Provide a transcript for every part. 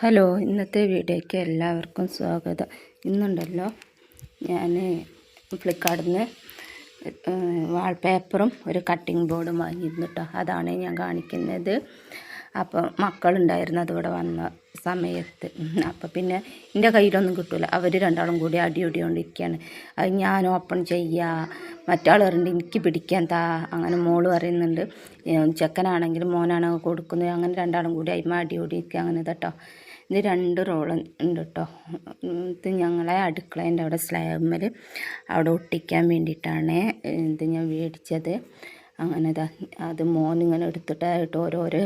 Hello ഇന്നത്തെ വീഡിയോയ്ക്ക് എല്ലാവർക്കും സ്വാഗതം. ഇന്നുണ്ടല്ലോ ഞാൻ ഫ്ലിപ്കാർട്ടിൽ നിന്ന് വാൾപേപ്പറും ഒരു കട്ടിംഗ് ബോർഡും വാങ്ങിയിരുന്നു കേട്ടോ അതാണ് ഞാൻ കാണിക്കുന്നത്. അപ്പോൾ മക്കളുണ്ടായിരുന്നു അതിവിടെ വന്ന സമയത്ത്. അപ്പോൾ പിന്നെ എന്റെ കയ്യിലൊന്നും കിട്ടില്ല അവർ രണ്ടാളും കൂടി അടി കൊണ്ടിരിക്കുകയാണ് അത് ഞാൻ ഓപ്പൺ ചെയ്യുക മറ്റാൾ പറയുന്നുണ്ട് എനിക്ക് പിടിക്കാൻ താ. അങ്ങനെ മോൾ പറയുന്നുണ്ട്. ചെക്കനാണെങ്കിലും മോനാണെങ്കിൽ കൊടുക്കുന്നത്. അങ്ങനെ രണ്ടാളും കൂടി അയിമ അടി ഓടിയിരിക്കുക അങ്ങനെ കേട്ടോ ഇത് രണ്ട് റോൾ ഉണ്ട് കേട്ടോ ഇത് ഞങ്ങളെ അടുക്കളേന്റെ അവിടെ സ്ലാബിൽ അവിടെ ഒട്ടിക്കാൻ വേണ്ടിയിട്ടാണ് ഇത് ഞാൻ മേടിച്ചത് അങ്ങനെ ഇതാ അത് മോൻ ഇങ്ങനെ എടുത്തിട്ടായിട്ട് ഓരോരോ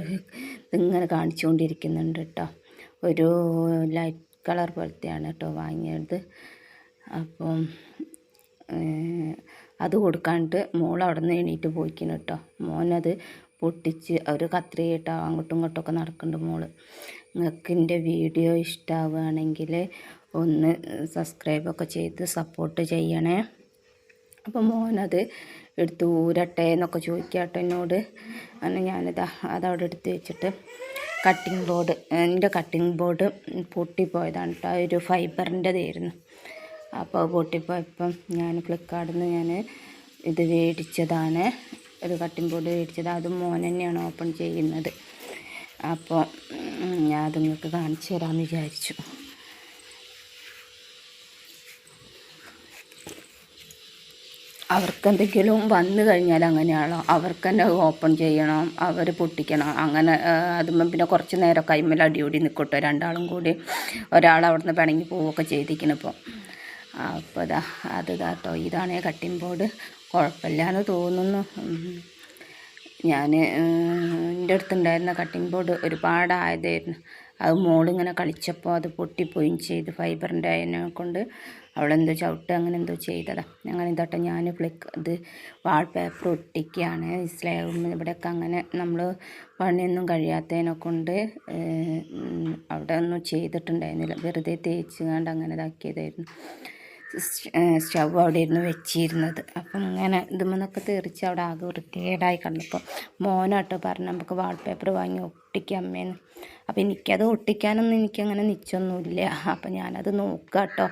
ഇതിങ്ങനെ കാണിച്ചുകൊണ്ടിരിക്കുന്നുണ്ട് കേട്ടോ. ഒരു ലൈറ്റ് കളർ പോലത്തെയാണ് കേട്ടോ വാങ്ങിയത്. അപ്പം അത് കൊടുക്കാണ്ട് മോൾ അവിടെ നിന്ന് എണീറ്റ് പോയിക്കുന്നു കേട്ടോ. മോനത് പൊട്ടിച്ച് അവർ കത്രികയിട്ടോ അങ്ങോട്ടും ഇങ്ങോട്ടൊക്കെ നടക്കുന്നുണ്ട് മോൾ. നിങ്ങൾക്ക് എന്റെ വീഡിയോ ഇഷ്ടമാവുകയാണെങ്കിൽ ഒന്ന് സബ്സ്ക്രൈബൊക്കെ ചെയ്ത് സപ്പോർട്ട് ചെയ്യണേ. അപ്പോൾ മോനത് എടുത്ത് ഊരട്ടെ എന്നൊക്കെ ചോദിക്കാട്ടോ എന്നോട്. അങ്ങനെ ഞാനിത് അതവിടെ എടുത്ത് വെച്ചിട്ട് കട്ടിംഗ് ബോർഡ് എന്റെ കട്ടിംഗ് ബോർഡ് പൊട്ടിപ്പോയതാണ് കേട്ടോ ഒരു ഫൈബറിന്റെതായിരുന്നു അപ്പോൾ പൊട്ടിപ്പോയപ്പം ഞാൻ ഫ്ലിപ്കാർട്ടിൽ നിന്ന് ഞാൻ ഇത് മേടിച്ചതാണ് ഒരു കട്ടിംഗ് ബോർഡ് മേടിച്ചത് അതും മോൻ തന്നെയാണ് ഓപ്പൺ ചെയ്യുന്നത്. അപ്പോൾ ഞാൻ അത് നിങ്ങൾക്ക് കാണിച്ചു തരാമെന്ന് വിചാരിച്ചു. അവർക്ക് എന്തെങ്കിലും വന്നു കഴിഞ്ഞാൽ അങ്ങനെയാണോ? അവർക്ക് തന്നെ ഓപ്പൺ ചെയ്യണം അവർ പൊട്ടിക്കണം അങ്ങനെ അതുമ്പം പിന്നെ കുറച്ച് നേരം കൈമേൽ അടിയോടി നിൽക്കട്ടെ രണ്ടാളും കൂടി ഒരാൾ അവിടെ നിന്ന് പിണങ്ങി പോവുകയൊക്കെ ചെയ്തിരിക്കണം ഇപ്പോൾ അപ്പോൾ ഇതാ അത് കേട്ടോ ഇതാണ് കട്ടിംഗ് ബോർഡ് കുഴപ്പമില്ല എന്ന് തോന്നുന്നു. ഞാൻ എന്റെ അടുത്തുണ്ടായിരുന്ന കട്ടിംഗ് ബോർഡ് ഒരുപാടായതായിരുന്നു. അത് മോളിങ്ങനെ കളിച്ചപ്പോൾ അത് പൊട്ടിപ്പോയും ചെയ്ത് ഫൈബറിന്റെ അതിനെ കൊണ്ട്. അവളെന്തോ ചവിട്ട് അങ്ങനെ എന്തോ ചെയ്തതാ. അങ്ങനെ ഇതോട്ടെ ഞാൻ ഫ്ലിക്ക് ഇത് വാൾപേപ്പർ ഒട്ടിക്കുകയാണ്. സ്ലേവും ഇവിടെയൊക്കെ അങ്ങനെ നമ്മൾ പണിയൊന്നും കഴിയാത്തതിനെ കൊണ്ട് അവിടെ ഒന്നും ചെയ്തിട്ടുണ്ടായിരുന്നില്ല. വെറുതെ തേച്ച് കണ്ട് അങ്ങനെ ഇതാക്കിയതായിരുന്നു. സ്റ്റവ് അവിടെ ഇരുന്ന് വെച്ചിരുന്നത്. അപ്പം ഇങ്ങനെ ഇതുമെന്നൊക്കെ തെറിച്ച് അവിടെ ആകെ വൃത്തികേടായി കണ്ടപ്പോൾ മോനാട്ടോ പറഞ്ഞു നമുക്ക് വാൾപേപ്പർ വാങ്ങി ഒട്ടിക്കാം അമ്മേന്ന് അപ്പം എനിക്കത് ഒട്ടിക്കാനൊന്നും എനിക്കങ്ങനെ നിച്ചൊന്നുമില്ല. അപ്പം ഞാനത് നോക്കുക കേട്ടോ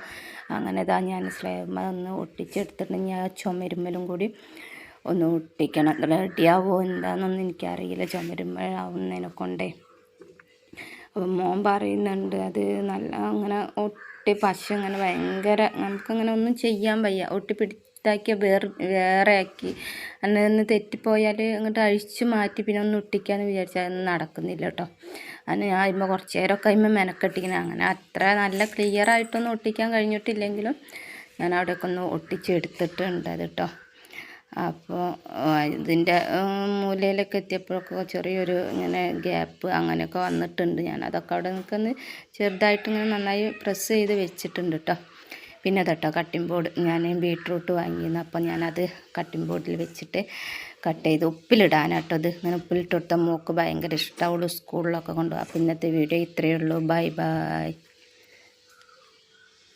അങ്ങനെ ഇതാ ഞാൻ സ്ലേമ ഒന്ന് ഒട്ടിച്ചെടുത്തിട്ടുണ്ടെങ്കിൽ ആ ചുമരുമ്മലും കൂടി ഒന്ന് ഒട്ടിക്കണം. റെഡിയാവോ എന്താണെന്നൊന്നും എനിക്കറിയില്ല. ചുമരുമ്മലാവുന്നതിനെ കൊണ്ടേ. മോൻ പറയുന്നുണ്ട് അത് നല്ല അങ്ങനെ ഒട്ടി പശ അങ്ങനെ ഭയങ്കര നമുക്കങ്ങനെ ഒന്നും ചെയ്യാൻ വയ്യ. ഒട്ടി പിടിത്താക്കിയ വേറെ വേറെ ആക്കി അങ്ങനെ ഒന്ന് തെറ്റിപ്പോയാൽ അങ്ങോട്ട് അഴിച്ചു മാറ്റി പിന്നെ ഒന്ന് ഒട്ടിക്കാന്ന് വിചാരിച്ചാൽ അതൊന്നും നടക്കുന്നില്ല കേട്ടോ. അതിന് ഞാൻ ഇപ്പം കുറച്ച് നേരമൊക്കെ കഴിയുമ്പോൾ മെനക്കെട്ടിങ്ങനെ അങ്ങനെ അത്ര നല്ല ക്ലിയർ ആയിട്ടൊന്നും ഒട്ടിക്കാൻ കഴിഞ്ഞിട്ടില്ലെങ്കിലും ഞാൻ അവിടെയൊക്കെ ഒന്ന് ഒട്ടിച്ചെടുത്തിട്ടുണ്ട് കേട്ടോ. അപ്പോൾ ഇതിന്റെ മൂലയിലൊക്കെ എത്തിയപ്പോഴൊക്കെ ചെറിയൊരു ഇങ്ങനെ ഗ്യാപ്പ് അങ്ങനെയൊക്കെ വന്നിട്ടുണ്ട്. ഞാൻ അതൊക്കെ അവിടെ നിൽക്കുന്ന ചെറുതായിട്ട് ഇങ്ങനെ നന്നായി പ്രസ് ചെയ്ത് വെച്ചിട്ടുണ്ട് കേട്ടോ പിന്നെ കേട്ടോ കട്ടിംഗ് ബോർഡ് ഞാൻ ബീട്രൂട്ട് വാങ്ങിയിരുന്നു അപ്പോൾ ഞാനത് കട്ടിംഗ് ബോർഡിൽ വെച്ചിട്ട് കട്ട് ചെയ്ത് ഉപ്പിലിടാനാട്ടോ അത് ഇങ്ങനെ ഉപ്പിലിട്ട് കൊടുത്ത മോക്ക് ഭയങ്കര ഇഷ്ടമുള്ളൂ സ്കൂളിലൊക്കെ കൊണ്ടുപോകാം അപ്പോൾ ഇന്നത്തെ വീഡിയോ ഇത്രയേ ഉള്ളൂ. Bye bye